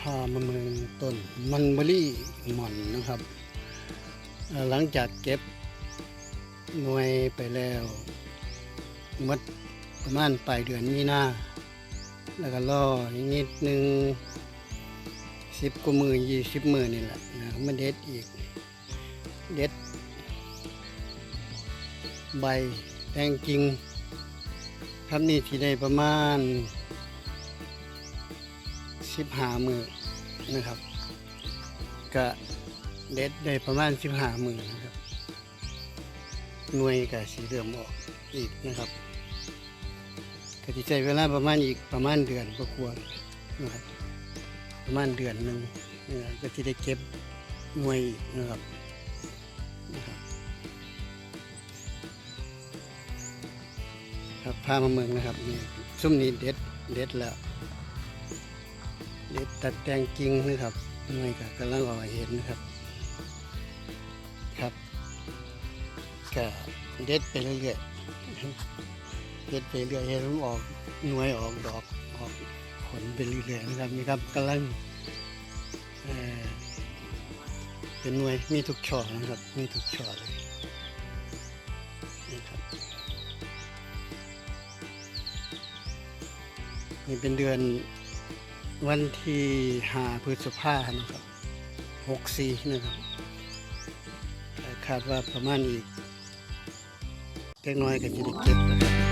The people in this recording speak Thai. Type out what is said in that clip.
พามือต้นมันเบอรี่หม่อนนะครับ หลังจากเก็บหน่วยไปแล้วหมดประมาณปลายเดือนมีนาแล้วก็รออีกนิดนึงสิบกว่ามือยี่สิบมือนี่แหละนะมันเด็ดอีก เด็ด ใบแตงจริงทำนี่ที่ได้ประมาณ สิบห้ามือนะครับก็เด็ดได้ประมาณสิบห้ามือนะครับหน่วยกับสีเริ่มออกอีกนะครับก็จะใช้เวลาประมาณอีกประมาณเดือนก็ควรนะครับประมาณเดือนหนึ่งนะก็ที่ได้เก็บหน่วยนะครับนะครับพามาเมืองนะครับนี่ซุ่มนี้เด็ดเด็ดแล้ว เด็ดตัดแต่งจริงนะครับหน่ก็กำลังออกเห็นนะครับครับก็เด็ดไปเรื่อยๆเด็ดไปเรื่อยให้มันออกหน่วยออกดอกออกผลไปเรื่อยๆนะครับนี่ครับกำลังเป็นหน่วยมีทุกช่อนะครับมีทุกช่อเลยนี่ครับนี่เป็นเดือน วันที่หาพฤษภานะครับหกสี่นะครับคาดว่าประมาณอีกเล็กน้อยก็จะได้เก็บนะครับ